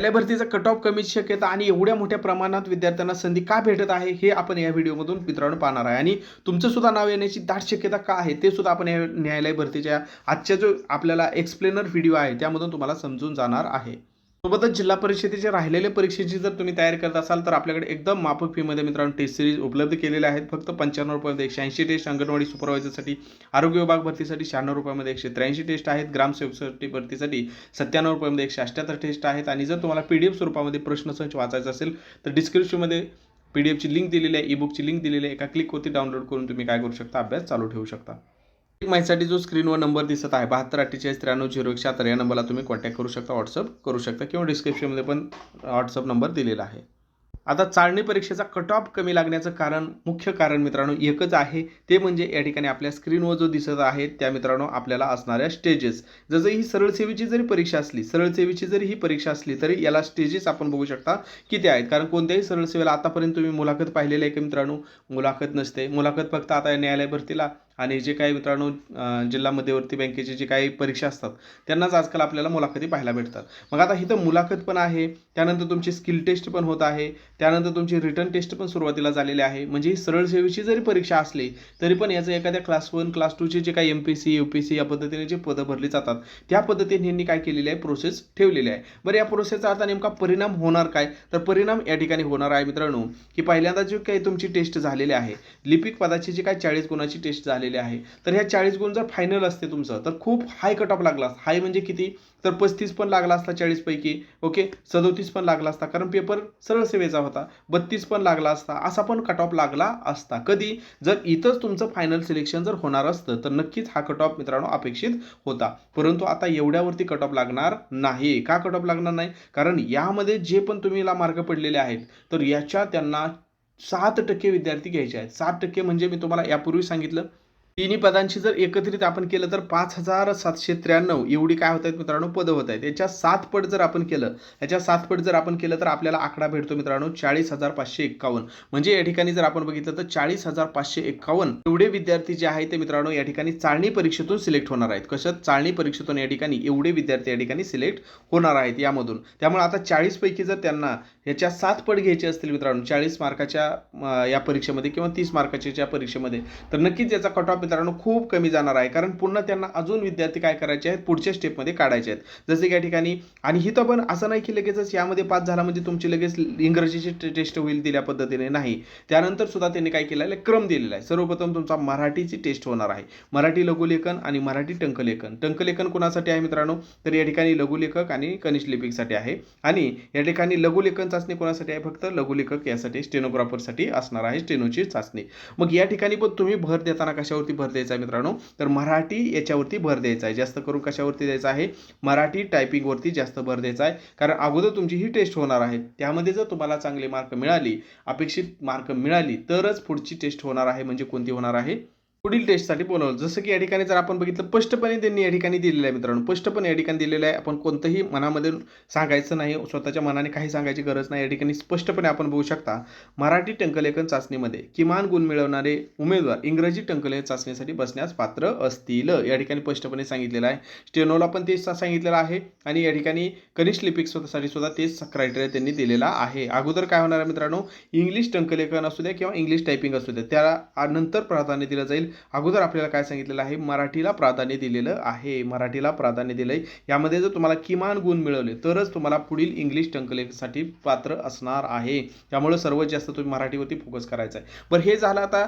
न्यायालय भरतीचा cut off कमीची शक्यता आणि एवढ्या मोठ्या प्रमाणात विद्यार्थ्यांना संधी का भेटत आहे हे आपण या व्हिडिओमधून मित्रांनो पाहणार आहे. आणि तुमचं सुद्धा नाव येण्याची दाट शक्यता का आहे ते सुद्धा आपण या न्यायालय भरतीच्या आजच्या जो आपल्याला एक्सप्लेनर व्हिडिओ आहे त्यामधून तुम्हाला समजून जाणार आहे. सोबतच जिल्हा परिषदेचे राहिलेल्या परीक्षेची जर तुम्ही तयारी करत असाल तर आपल्याकडे एकदम माफक फीमध्ये मित्रांनो टेस्ट सिरीज उपलब्ध केलेल्या आहेत. फक्त पंच्याण्णव रुपयामध्ये एकशे ऐंशी टेस्ट अंगणवाडी सुपरवायझरसाठी आरोग्य विभाग भरतीसाठी शहाण्णव रुपयामध्ये एकशे त्र्याऐंशी टेस्ट आहेत. ग्रामसेवकसाठी भरतीसाठी सत्त्याण्णव रुपयामध्ये एकशे अठ्ठ्याहत्तर टेस्ट आहेत. आणि जर तुम्हाला पी डी एफ स्वरूपामध्ये प्रश्नसंच वाचायचा असेल तर डिस्क्रिप्शनमध्ये पी डी एफची लिंक दिलेली आहे ई बुकची लिंक दिलेली आहे. एका क्लिकवरती डाउनलोड करून तुम्ही काय करू शकता? अभ्यास चालू ठेवू शकता. माहितीसाठी जो स्क्रीनवर नंबर दिसत आहे बहात्तर अठ्ठेचाळीस त्र्याण्णव झिरो एकशे या नंबरला तुम्ही कॉन्टॅक्ट करू शकता व्हॉट्सअप करू शकता किंवा डिस्क्रिप्शनमध्ये पण व्हॉट्सअप नंबर दिलेला आहे. आता चाळणी परीक्षेचा कट ऑफ कमी लागण्याचं कारण मुख्य कारण मित्रांनो एकच आहे. ते म्हणजे या ठिकाणी आपल्या स्क्रीनवर जो दिसत आहे त्या मित्रांनो आपल्याला असणाऱ्या स्टेजेस जसं ही सरळ सेवेची जरी परीक्षा असली सरळ सेवेची जरी ही परीक्षा असली तरी याला स्टेजेस आपण बघू शकता किती आहेत. कारण कोणत्याही सरळ सेवेला आतापर्यंत तुम्ही मुलाखत पाहिलेली आहे की मित्रांनो? मुलाखत नसते. मुलाखत फक्त आता न्यायालय भरतीला आणि जे काही मित्रांनो जिल्हा मध्यवर्ती बँकेची जी काही परीक्षा असतात त्यांनाच आजकाल आपल्याला मुलाखती पाहायला भेटतात. मग आता इथं मुलाखत पण आहे त्यानंतर तुमची स्किल टेस्ट पण होत आहे त्यानंतर तुमची रिटर्न टेस्ट पण सुरुवातीला झालेली आहे. म्हणजे ही सरळ सेवेची जरी परीक्षा असली तरी पण याचं एखाद्या क्लास वन क्लास टूचे जे काही M P C U P C या पद्धतीने जे पदं भरली जातात त्या पद्धतीने यांनी काय केलेली आहे प्रोसेस ठेवलेली आहे. बरं या प्रोसेसचा आता नेमका परिणाम होणार काय? तर परिणाम या ठिकाणी होणार आहे मित्रांनो की पहिल्यांदा जी काही तुमची टेस्ट झालेली आहे लिपिक पदाची जी काही चाळीस गुणाची टेस्ट झालेली आहे. तर ह्या चाळीस गुण जर फायनल असते तुमचं तर खूप हाय कट ऑफ लागला असता. हाय म्हणजे किती? तर पस्तीस पण लागला असता चाळीसपैकी ओके सदोतीस पण लागला असता कारण पेपर सरळ सेवेचा होता. बत्तीस पण लागला असता असा पण कट ऑफ लागला असता. कधी? जर इथंच तुमचं फायनल सिलेक्शन जर होणार असतं तर नक्कीच हा कट ऑफ मित्रांनो अपेक्षित होता. परंतु आता एवढ्यावरती कट ऑफ लागणार नाही. का कट ऑफ लागणार नाही? कारण यामध्ये जे पण तुम्हीला मार्क पडलेले आहेत तर याच्या त्यांना सात टक्के विद्यार्थी घ्यायचे आहेत. सात टक्के म्हणजे मी तुम्हाला यापूर्वी सांगितलं तिन्ही पदांची जर एकत्रित आपण केलं तर पाच हजार सातशे त्र्याण्णव. एवढी काय होत आहेत मित्रांनो? पदं होत आहेत. याच्या सात पट जर आपण केलं याच्या सात पट जर आपण केलं तर आपल्याला आकडा भेटतो मित्रांनो चाळीस हजार पाचशे एक्कावन्न म्हणजे या ठिकाणी जर आपण बघितलं तर चाळीस हजार पाचशे एक्कावन्न एवढे विद्यार्थी जे आहेत ते मित्रांनो या ठिकाणी चाळणी परीक्षेतून सिलेक्ट होणार आहेत. कशात चाळणी परीक्षेतून या ठिकाणी एवढे विद्यार्थी या ठिकाणी सिलेक्ट होणार आहेत यामधून. त्यामुळे आता चाळीसपैकी जर त्यांना याच्या सात पट घ्यायचे असतील मित्रांनो चाळीस मार्काच्या या परीक्षेमध्ये किंवा तीस मार्काच्या ज्या परीक्षेमध्ये तर नक्कीच याचा कट ऑफ मित्रांनो खूप कमी जाणार आहे. कारण पुन्हा त्यांना अजून विद्यार्थी काय करायचे आहेत? पुढच्या स्टेपमध्ये काढायचे आहेत. जसे की या ठिकाणी आणि हिथं पण असं नाही की लगेचच यामध्ये पास झाला म्हणजे तुमची लगेच इंग्रजीची टे- टेस्ट होईल दिल्या पद्धतीने. नाही. त्यानंतर सुद्धा त्यांनी काय केलेलं आहे क्रम दिलेला आहे. सर्वप्रथम तुमचा मराठीची टेस्ट होणार आहे. मराठी लघुलेखन आणि मराठी टंकलेखन. टंकलेखन कोणासाठी आहे मित्रांनो? तर या ठिकाणी लघुलेखक आणि कनिष्ठ लिपिकसाठी आहे. आणि या ठिकाणी लघुलेखन चाचणी कोणासाठी आहे? फक्त लघुलेखक यासाठी स्टेनोग्राफरसाठी असणार आहे स्टेनोची चाचणी. मग या ठिकाणी पण तुम्ही भर देताना कशावरती भर द्यायचा आहे मित्रांनो. तर मराठी याच्यावरती भर द्यायचा आहे. जास्त करून कशावरती द्यायचा आहे? मराठी टायपिंगवरती जास्त भर द्यायचा आहे. कारण अगोदर तुमची ही टेस्ट होणार आहे. त्यामध्ये जर तुम्हाला चांगले मार्क मिळाली अपेक्षित मार्क मिळाली तरच पुढची टेस्ट होणार आहे. म्हणजे कोणती होणार आहे? पुढील टेस्टसाठी बोलवलं. जसं की या ठिकाणी जर आपण बघितलं स्पष्टपणे त्यांनी या ठिकाणी दिलेलं आहे मित्रांनो. स्पष्टपणे या ठिकाणी दिलेलं आहे. आपण कोणतंही मनामध्ये सांगायचं नाही स्वतःच्या मनाने काही सांगायची गरज नाही. या ठिकाणी स्पष्टपणे आपण बघू शकता मराठी टंकलेखन चाचणीमध्ये किमान गुण मिळवणारे उमेदवार इंग्रजी टंकलेखन चाचणीसाठी बसण्यास पात्र असतील. या ठिकाणी स्पष्टपणे सांगितलेलं आहे. स्टेनोला पण तेच सांगितलेलं आहे. आणि या ठिकाणी कनिष्ठ लिपिक स्वतःसाठी सुद्धा तेच क्रायटेरिया त्यांनी दिलेला आहे. अगोदर काय होणार आहे मित्रांनो? इंग्लिश टंकलेखन असू द्या किंवा इंग्लिश टायपिंग असू द्या त्याला नंतर प्राधान्य दिलं जाईल. अगोदर आपल्याला काय सांगितलेलं आहे? मराठीला प्राधान्य दिलेलं आहे. मराठीला प्राधान्य दिलं आहे यामध्ये जर तुम्हाला किमान गुण मिळवले तरच तुम्हाला पुढील इंग्लिश टंकलेखसाठी पात्र असणार आहे. त्यामुळे सर्वात जास्त तुम्ही मराठीवरती फोकस करायचा आहे. बरं हे झालं आता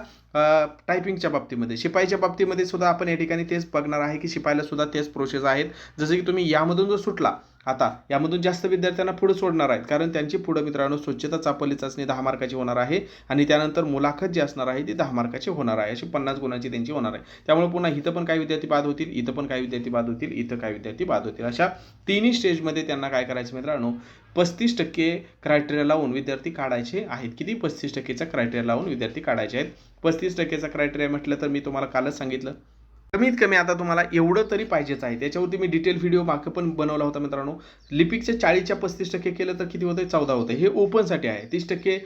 टायपिंगच्या बाबतीमध्ये. शिपाईच्या बाबतीमध्ये सुद्धा आपण या ठिकाणी तेच बघणार आहे की शिपाईला सुद्धा तेच प्रोसेस आहेत. जसं की तुम्ही यामधून जो सुटला आता यामधून जास्त विद्यार्थ्यांना पुढे सोडणार आहेत कारण त्यांची पुढं मित्रांनो स्वच्छता चापली चाचणी दहा मार्काची होणार आहे आणि त्यानंतर मुलाखत जी असणार आहे ती दहा मार्काची होणार आहे. अशी पन्नास गुणांची त्यांची होणार आहे. त्यामुळे पुन्हा इथं पण काही विद्यार्थी बाद होतील इथं पण काही विद्यार्थी बाद होतील इथं काही विद्यार्थी बाद होतील. अशा तिन्ही स्टेजमध्ये त्यांना काय करायचं मित्रांनो पस्तीस टक्के क्रायटेरिया लावून विद्यार्थी काढायचे आहेत. किती? पस्तीस टक्केचा क्रायटेरिया लावून विद्यार्थी काढायचे आहेत. पस्तीस टक्केचा क्रायटेरिया म्हटलं तर मी तुम्हाला कालच सांगितलं. कमीत कमी आता तुम्हाला एवढं तरी पाहिजेच आहे. त्याच्यावरती मी डिटेल व्हिडिओ मागे पण बनवला होता मित्रांनो. लिपिकचे चाळीसच्या पस्तीस टक्के केलं तर किती होतं चौदा होतं हे ओपनसाठी आहे. तीस टक्के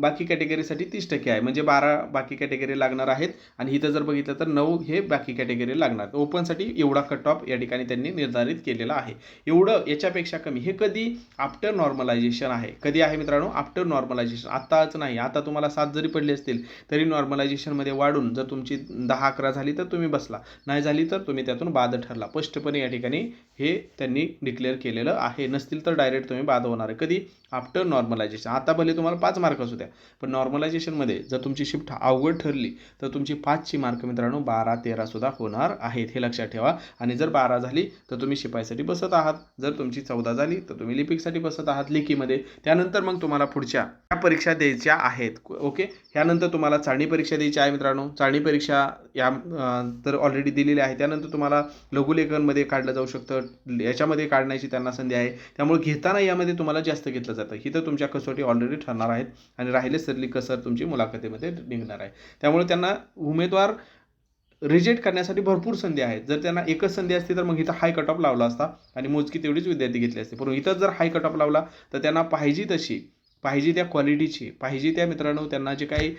बाकी कॅटेगरीसाठी तीस टक्के आहे. म्हणजे बारा बाकी कॅटेगरी लागणार आहेत. आणि इथं जर बघितलं तर नऊ हे बाकी कॅटेगरी लागणार. ओपनसाठी एवढा कट ऑफ या ठिकाणी त्यांनी निर्धारित केलेला आहे. एवढं याच्यापेक्षा कमी. हे कधी आफ्टर नॉर्मलायझेशन आहे. कधी आहे मित्रांनो? आफ्टर नॉर्मलायझेशन आत्ताच नाही. आता तुम्हाला सात जरी पडले असतील तरी नॉर्मलायझेशनमध्ये वाढून जर तुमची दहा अकरा झाली तर तुम्ही बसला. नाही झाली तर तुम्ही त्यातून बाद ठरला. स्पष्टपणे या ठिकाणी हे त्यांनी डिक्लेअर केलेलं आहे. नसतील तर डायरेक्ट तुम्ही बाद होणार आहे. कधी? आफ्टर नॉर्मलायझेशन आता भले तुम्हाला पाच मार्क असू द्या पण नॉर्मलायझेशनमध्ये जर तुमची शिफ्ट अवघड ठरली तर तुमची पाचची मार्क मित्रांनो बारा तेरासुद्धा होणार आहेत. हे लक्षात ठेवा. आणि जर बारा झाली तर तुम्ही शिपाईसाठी बसत आहात. जर तुमची चौदा झाली तर तुम्ही लिपिकसाठी बसत आहात लेखीमध्ये. त्यानंतर मग तुम्हाला पुढच्या ह्या परीक्षा द्यायच्या आहेत. ओके? ह्यानंतर तुम्हाला चाळणी परीक्षा द्यायची आहे मित्रांनो. चाळणी परीक्षा या तर ऑलरेडी दिलेली आहे. त्यानंतर तुम्हाला लघुलेखनमध्ये काढलं जाऊ शकतं. याच्यामध्ये काढण्याची त्यांना संधी आहे. त्यामुळे घेताना यामध्ये तुम्हाला जास्त घेतलं जातं. ही तर तुमच्या कसोटी ऑलरेडी ठरणार आहेत. आणि राहिले सरली कसर तुमची मुलाखतीमध्ये निघणार आहे. त्यामुळे त्यांना उमेदवार रिजेक्ट करण्यासाठी भरपूर संधी आहेत. जर त्यांना एकच संधी असती तर मग इथं हाय कट ऑफ लावला असता. आणि मोजकी तेवढीच विद्यार्थी घेतली असते. परंतु इथं जर हाय कट ऑफ लावला तर त्यांना पाहिजे तशी पाहिजे त्या क्वालिटीची पाहिजे त्या मित्रांनो त्यांना जे काही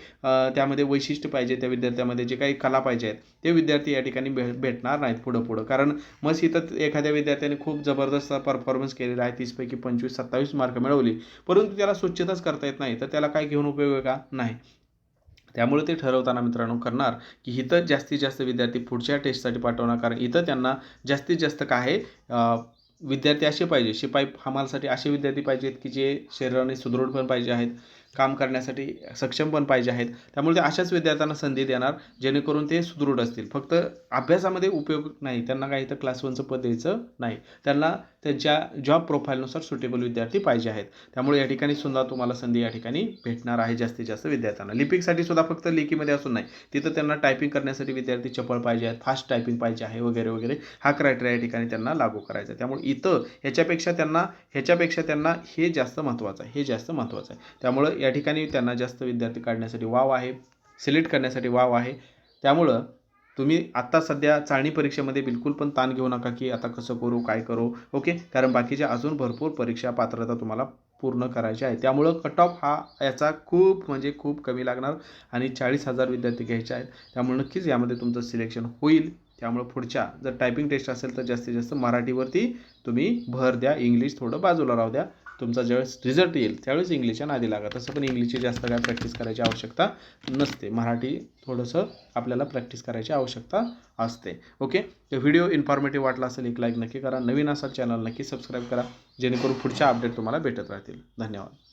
त्यामध्ये वैशिष्ट्य पाहिजे त्या विद्यार्थ्यामध्ये जे काही कला पाहिजे आहेत ते विद्यार्थी या ठिकाणी भे भेटणार नाहीत पुढं पुढं. कारण मग इथं एखाद्या विद्यार्थ्याने खूप जबरदस्त परफॉर्मन्स केलेला आहे तीसपैकी पंचवीस सत्तावीस मार्क मिळवली. परंतु त्याला स्वच्छताच करता येत नाही तर त्याला काय घेऊन उपयोग आहे का? नाही. त्यामुळे ते ठरवताना मित्रांनो करणार की इथं जास्तीत जास्त विद्यार्थी पुढच्या टेस्टसाठी पाठवणार. कारण इथं त्यांना जास्तीत जास्त काय विद्यार्थी असे पाहिजे शिपाई हमालसाठी असे विद्यार्थी पाहिजेत की जे शरीराने सुदृढ पण पाहिजे आहेत. काम करण्यासाठी सक्षम पण पाहिजे आहेत. त्यामुळे ते अशाच विद्यार्थ्यांना संधी देणार जेणेकरून ते सुदृढ असतील. फक्त अभ्यासामध्ये उपयोग नाही. त्यांना काही तर क्लास वनचं पद द्यायचं नाही. त्यांना त्यांच्या जॉब प्रोफाईलनुसार सुटेबल विद्यार्थी पाहिजे आहेत. त्यामुळे या ठिकाणी सुद्धा तुम्हाला संधी या ठिकाणी भेटणार आहे जास्तीत जास्त विद्यार्थ्यांना. लिपिकसाठी सुद्धा फक्त लेखीमध्ये असून नाही तिथं त्यांना टायपिंग करण्यासाठी विद्यार्थी चपळ पाहिजे आहेत फास्ट टायपिंग पाहिजे आहे वगैरे वगैरे. हा क्रायटेरिया या ठिकाणी त्यांना लागू करायचा आहे. त्यामुळे इथं ह्याच्यापेक्षा त्यांना ह्याच्यापेक्षा त्यांना हे जास्त महत्त्वाचं आहे. हे जास्त महत्त्वाचं आहे. त्यामुळं या ठिकाणी त्यांना जास्त विद्यार्थी काढण्यासाठी वाव आहे सिलेक्ट करण्यासाठी वाव आहे. त्यामुळं तुम्ही आत्ता सध्या चाळणी परीक्षेमध्ये बिलकुल पण ताण घेऊ नका की आता कसं करू काय करू ओके कारण बाकीच्या अजून भरपूर परीक्षा पात्रता तुम्हाला पूर्ण करायची आहे त्यामुळं कट ऑफ हा याचा खूप म्हणजे खूप कमी लागणार आणि चाळीस हजार विद्यार्थी घ्यायचे आहेत. त्यामुळे नक्कीच यामध्ये तुमचं सिलेक्शन होईल. त्यामुळं पुढच्या जर टायपिंग टेस्ट असेल तर जास्तीत जास्त मराठीवरती तुम्ही भर द्या इंग्लिश थोडं बाजूला राहू द्या. तुमचा ज्यावेळेस रिझल्ट येईल त्यावेळेस इंग्लिशच्या नादी लागत तसं पण इंग्लिशची जास्त काय प्रॅक्टिस करायची आवश्यकता नसते. मराठी थोडंसं आपल्याला प्रॅक्टिस करायची आवश्यकता असते. ओके तर व्हिडिओ इन्फॉर्मेटिव्ह वाटला असेल एक लाईक नक्की करा. नवीन असाल चॅनल नक्की सबस्क्राईब करा. जेणेकरून पुढच्या अपडेट तुम्हाला भेटत राहतील. धन्यवाद.